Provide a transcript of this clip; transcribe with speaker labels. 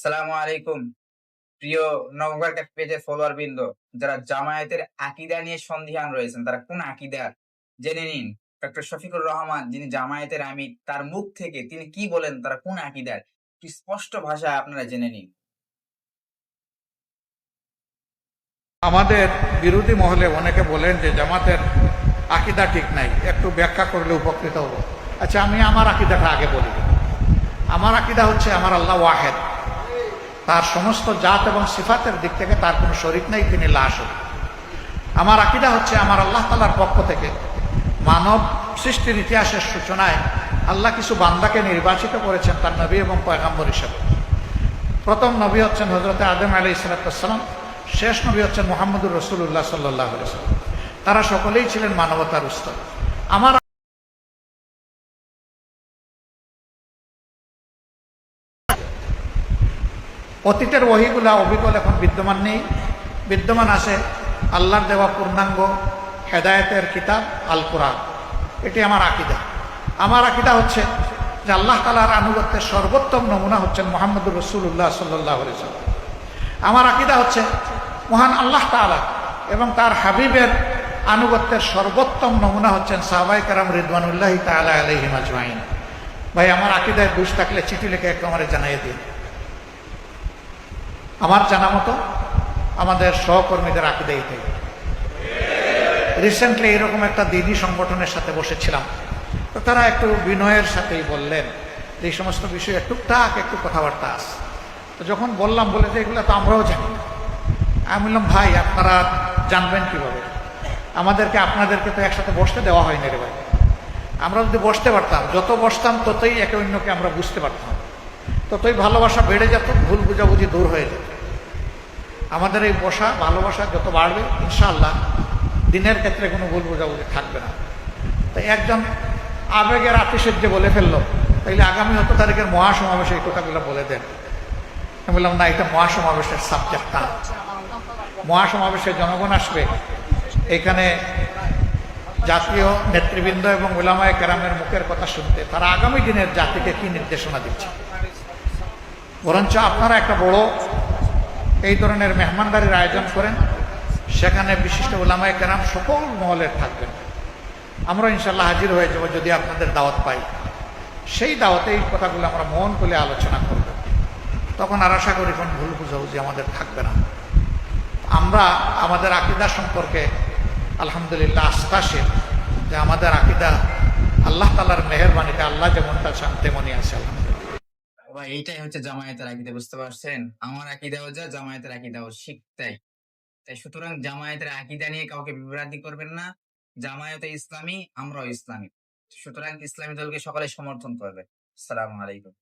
Speaker 1: সালামু আলাইকুম। প্রিয় নবগর পেজের ফলোয়ার বৃন্দ, যারা জামায়াতের আকিদা নিয়ে সন্দিহান রয়েছেন, তারা কোন আকিদার জেনে নিন, ডক্টর শফিকুর রহমান, যিনি জামায়াতের আমির, তার মুখ থেকে তিনি কি বলেন, তারা কোন আকিদার একটি স্পষ্ট ভাষায় আপনারা জেনে নিন।
Speaker 2: আমাদের বিরোধী মহলে অনেকে বলেন যে জামাতের আকিদা ঠিক নাই, একটু ব্যাখ্যা করলে উপকৃত হব। আচ্ছা আমি আমার আকিদাটা আগে বলি। আমার আকিদা হচ্ছে আমার আল্লাহ ওয়াহেদ। তার সমস্ত জাত এবং সিফাতের দিক থেকে তার কোনো শরিক নেই, তিনি লাশ আমার আকিদা হচ্ছে, আমার আল্লাহ তালার পক্ষ থেকে মানব সৃষ্টির ইতিহাসের সূচনায় আল্লাহ কিছু বান্দাকে নির্বাচিত করেছেন তার নবী এবং পয়গাম্বর হিসেবে। প্রথম নবী হচ্ছেন হজরত আদম আলী ইসলাতাম শেষ নবী হচ্ছেন মোহাম্মদুর রসুল্লাহ সাল্লাহ তারা সকলেই ছিলেন মানবতার উস্ত আমার অতীতের ওহিগুলা অবিকল এখন বিদ্যমান নেই। বিদ্যমান আছে আল্লাহর দেওয়া পূর্ণাঙ্গ হেদায়েতের কিতাব আল কোরআন এটি আমার আকিদা। আমার আকিদা হচ্ছে যে আল্লাহ তালার আনুগত্যের সর্বোত্তম নমুনা হচ্ছেন মোহাম্মদুর রসুল্লাহ সাল্লাহ আমার আকিদা হচ্ছে মহান আল্লাহ তালা এবং তার হাবিবের আনুগত্যের সর্বোত্তম নমুনা হচ্ছেন সাহবাই কারাম রিদওয়ানুল্লাহ তালা আলহিম ভাই, আমার আকিদায় দুষ থাকলে চিঠি লিখে একটু আমার জানাইয়ে দিন। আমার জানা মতো আমাদের সহকর্মীদের আকিদাই থেকে রিসেন্টলি এরকম একটা দিদি সংগঠনের সাথে বসেছিলাম। তো তারা একটু বিনয়ের সাথেই বললেন এই সমস্ত বিষয়ে টুকটাক একটু কথাবার্তা আছে। তো যখন বললাম, বলে যে এগুলো তো আমরাও জানি আমি বললাম, ভাই, আপনারা জানবেন কীভাবে? আমাদেরকে, আপনাদেরকে তো একসাথে বসতে দেওয়া হয়নি রে ভাই। আমরা যদি বসতে পারতাম, যত বসতাম, ততই একে অন্যকে আমরা বুঝতে পারতাম। ততই ভালোবাসা বেড়ে যেত, ভুল বুঝাবুঝি দূর হয়ে যেত। আমাদের এই বসা, ভালোবাসা যত বাড়বে, ইনশাআল্লাহ দিনের ক্ষেত্রে কোনো ভুল বোঝাবুঝি থাকবে না। তো একজন আবেগের আতিশয্যে বলে ফেলল, তাইলে আগামী হত তারিখের মহাসমাবেশে এই কথাগুলো বলে দেন। আমি বললাম, না, এটা মহাসমাবেশের সাবজেক্ট না। মহাসমাবেশে জনগণ আসবে। এখানে জাতীয় নেতৃবৃন্দ এবং ওলামায় কেরামের মুখের কথা শুনতে, তারা আগামী দিনের জাতিকে কি নির্দেশনা দিচ্ছে? বরঞ্চ আপনারা একটা বড় এই ধরনের মেহমানদারির আয়োজন করেন। সেখানে বিশিষ্ট ওলামায় কেরাম সকল মহলের থাকবেন। আমরা ইনশাল্লাহ হাজির হয়ে যাব যদি আপনাদের দাওয়াত পাই। সেই দাওয়াতে এই কথাগুলো আমরা মন খুলে আলোচনা করব। তখন আর আশা করি কোন ভুল বুঝাবুঝি আমাদের থাকবে না। আমরা আমাদের আকিদা সম্পর্কে আলহামদুলিল্লাহ আস্থাশীল যে আমাদের আকিদা আল্লাহ তালার মেহরবানিতে আল্লাহ যেমনটা চান তেমনই আছে, আলহামদুলিল্লাহ।
Speaker 1: ভাই এইটাই হচ্ছে জামায়াতের আকিদা, বুঝতে পারছেন? আমার আকিদাও যা জামায়াতের আকিদা ও শিখতাই তাই। সুতরাং জামায়াতের আকিদা নিয়ে কাউকে বিভ্রান্তি করবেন না। জামায়াতে ইসলামী, আমরাও ইসলামী। সুতরাং ইসলামী দলকে সকলে সমর্থন করবে আসসালামু আলাইকুম।